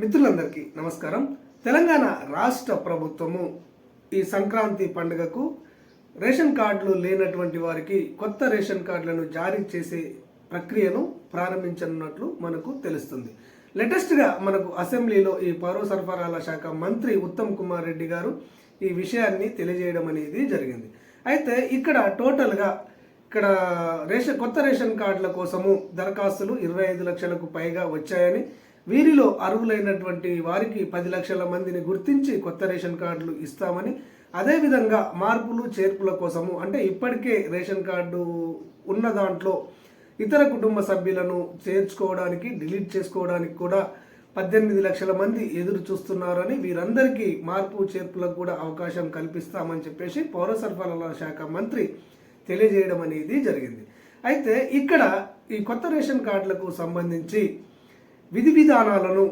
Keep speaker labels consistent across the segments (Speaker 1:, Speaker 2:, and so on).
Speaker 1: మిత్రులందరికీ నమస్కారం. తెలంగాణ రాష్ట్ర ప్రభుత్వము ఈ సంక్రాంతి పండుగకు రేషన్ కార్డులు లేనటువంటి వారికి కొత్త రేషన్ కార్డులను జారీ చేసే ప్రక్రియను ప్రారంభించనున్నట్లు మనకు తెలుస్తుంది. లేటెస్ట్గా మనకు అసెంబ్లీలో ఈ పౌర సరఫరాల శాఖ మంత్రి ఉత్తమ్ కుమార్ రెడ్డి గారు ఈ విషయాన్ని తెలియజేయడం అనేది జరిగింది. అయితే ఇక్కడ టోటల్గా ఇక్కడ రేషన్ కొత్త రేషన్ కార్డుల కోసము దరఖాస్తులు ఇరవై ఐదు లక్షలకు పైగా వచ్చాయని వీరిలో అర్హులైనటువంటి వారికి పది లక్షల మందిని గుర్తించి కొత్త రేషన్ కార్డులు ఇస్తామని అదేవిధంగా మార్పులు చేర్పుల కోసము అంటే ఇప్పటికే రేషన్ కార్డు ఉన్న దాంట్లో ఇతర కుటుంబ సభ్యులను చేర్చుకోవడానికి డిలీట్ చేసుకోవడానికి కూడా పద్దెనిమిది లక్షల మంది ఎదురు చూస్తున్నారని వీరందరికీ మార్పు చేర్పులకు కూడా అవకాశం కల్పిస్తామని చెప్పేసి పౌర సరఫరాల శాఖ మంత్రి తెలియజేయడం అనేది జరిగింది. అయితే ఇక్కడ ఈ కొత్త రేషన్ కార్డులకు సంబంధించి విధి విధానాలను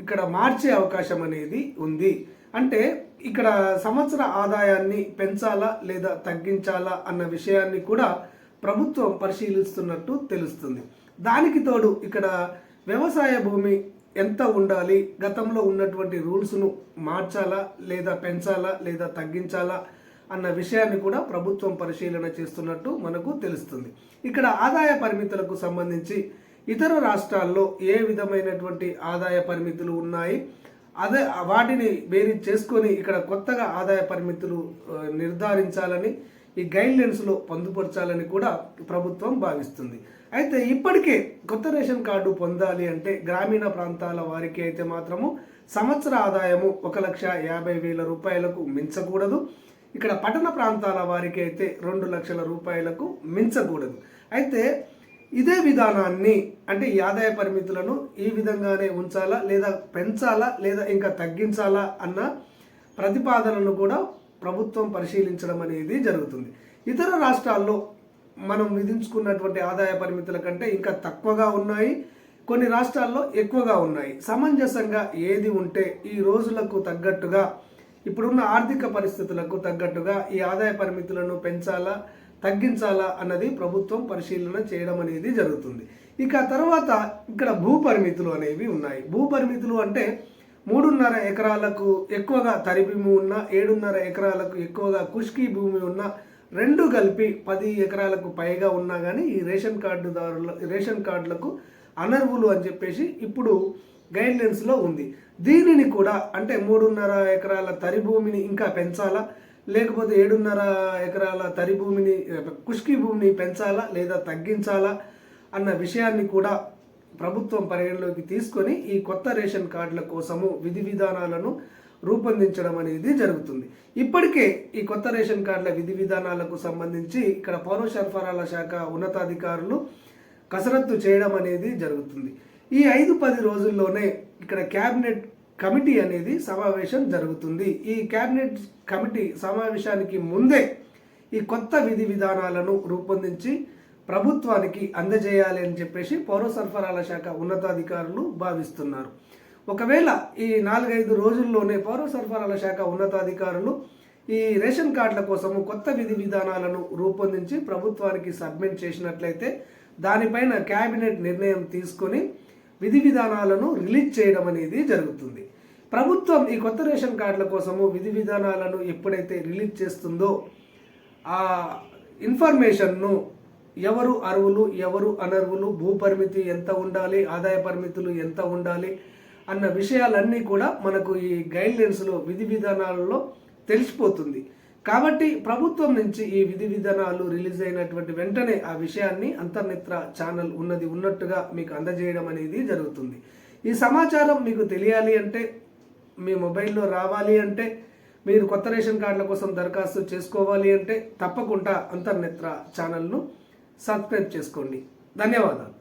Speaker 1: ఇక్కడ మార్చే అవకాశం అనేది ఉంది. అంటే ఇక్కడ సంవత్సర ఆదాయాన్ని పెంచాలా లేదా తగ్గించాలా అన్న విషయాన్ని కూడా ప్రభుత్వం పరిశీలిస్తున్నట్టు తెలుస్తుంది. దానికి తోడు ఇక్కడ వ్యవసాయ భూమి ఎంత ఉండాలి గతంలో ఉన్నటువంటి రూల్స్ను మార్చాలా లేదా పెంచాలా లేదా తగ్గించాలా అన్న విషయాన్ని కూడా ప్రభుత్వం పరిశీలన చేస్తున్నట్టు మనకు తెలుస్తుంది. ఇక్కడ ఆదాయ పరిమితులకు సంబంధించి ఇతర రాష్ట్రాల్లో ఏ విధమైనటువంటి ఆదాయ పరిమితులు ఉన్నాయి? అదే వాటిని బేరీజ్ చేసుకొని ఇక్కడ కొత్తగా ఆదాయ పరిమితులు నిర్ధారించాలని ఈ గైడ్లైన్స్లో పొందుపరచాలని కూడా ప్రభుత్వం భావిస్తుంది. అయితే ఇప్పటికే కొత్త రేషన్ కార్డు పొందాలి అంటే గ్రామీణ ప్రాంతాల వారికి అయితే మాత్రము సంవత్సర ఆదాయము ఒక లక్ష యాభై వేల రూపాయలకు మించకూడదు. ఇక్కడ పట్టణ ప్రాంతాల వారికి అయితే రెండు లక్షల రూపాయలకు మించకూడదు. అయితే ఇదే విధానాన్ని అంటే ఈ ఆదాయ పరిమితులను ఈ విధంగానే ఉంచాలా లేదా పెంచాలా లేదా ఇంకా తగ్గించాలా అన్న ప్రతిపాదనను కూడా ప్రభుత్వం పరిశీలించడం అనేది జరుగుతుంది. ఇతర రాష్ట్రాల్లో మనం విధించుకున్నటువంటి ఆదాయ పరిమితుల కంటే ఇంకా తక్కువగా ఉన్నాయి కొన్ని రాష్ట్రాల్లో ఎక్కువగా ఉన్నాయి. సమంజసంగా ఏది ఉంటే ఈ రోజులకు తగ్గట్టుగా ఇప్పుడున్న ఆర్థిక పరిస్థితులకు తగ్గట్టుగా ఈ ఆదాయ పరిమితులను పెంచాలా తగ్గించాలా అన్నది ప్రభుత్వం పరిశీలన చేయడం అనేది జరుగుతుంది. ఇక తర్వాత ఇక్కడ భూ పరిమితులు అనేవి ఉన్నాయి. భూ పరిమితులు అంటే మూడున్నర ఎకరాలకు ఎక్కువగా తరి భూమి ఉన్న ఏడున్నర ఎకరాలకు ఎక్కువగా కుష్కి భూమి ఉన్న రెండు కలిపి పది ఎకరాలకు పైగా ఉన్నా కానీ ఈ రేషన్ కార్డుదారుల రేషన్ కార్డులకు అనర్హులు అని చెప్పేసి ఇప్పుడు గైడ్లైన్స్లో ఉంది. దీనిని కూడా అంటే మూడున్నర ఎకరాల తరి భూమిని ఇంకా పెంచాలా? లేకపోతే ఏడున్నర ఎకరాల తరి భూమిని కుష్కి భూమిని పెంచాలా లేదా తగ్గించాలా అన్న విషయాన్ని కూడా ప్రభుత్వం పరిగణలోకి తీసుకొని ఈ కొత్త రేషన్ కార్డుల కోసము విధి విధానాలను రూపొందించడం అనేది జరుగుతుంది. ఇప్పటికే ఈ కొత్త రేషన్ కార్డుల విధి విధానాలకు సంబంధించి ఇక్కడ పౌర సరఫరాల శాఖ ఉన్నతాధికారులు కసరత్తు చేయడం అనేది జరుగుతుంది. ఈ ఐదు పది రోజుల్లోనే ఇక్కడ క్యాబినెట్ కమిటీ అనేది సమావేశం జరుగుతుంది. ఈ క్యాబినెట్ కమిటీ సమావేశానికి ముందే ఈ కొత్త విధి విధానాలను రూపొందించి ప్రభుత్వానికి అందజేయాలి అని చెప్పేసి పౌర సరఫరాల శాఖ ఉన్నతాధికారులు భావిస్తున్నారు. ఒకవేళ ఈ నాలుగైదు రోజుల్లోనే పౌర సరఫరాల శాఖ ఉన్నతాధికారులు ఈ రేషన్ కార్డుల కోసము కొత్త విధి విధానాలను రూపొందించి ప్రభుత్వానికి సబ్మిట్ చేసినట్లయితే దానిపైన కేబినెట్ నిర్ణయం తీసుకొని విధి విధానాలను రిలీజ్ చేయడం అనేది జరుగుతుంది. ప్రభుత్వం ఈ కొత్త రేషన్ కార్డుల కోసము విధి విధానాలను ఎప్పుడైతే రిలీజ్ చేస్తుందో ఆ ఇన్ఫర్మేషన్ను ఎవరు అర్హులు ఎవరు అనర్హులు భూ పరిమితి ఎంత ఉండాలి ఆదాయ పరిమితులు ఎంత ఉండాలి అన్న విషయాలన్నీ కూడా మనకు ఈ గైడ్లైన్స్లో విధి విధానాలలో తెలిసిపోతుంది. కాబట్టి ప్రభుత్వం నుంచి ఈ విధి విధానాలు రిలీజ్ అయినటువంటి వెంటనే ఆ విషయాన్ని అంతర్నేత్ర ఛానల్ ఉన్నది ఉన్నట్టుగా మీకు అందజేయడం అనేది జరుగుతుంది. ఈ సమాచారం మీకు తెలియాలి అంటే మీ మొబైల్లో రావాలి అంటే మీరు కొత్త రేషన్ కార్డుల కోసం దరఖాస్తు చేసుకోవాలి అంటే తప్పకుండా అంతర్నేత్ర ఛానల్ను సబ్స్క్రైబ్ చేసుకోండి. ధన్యవాదాలు.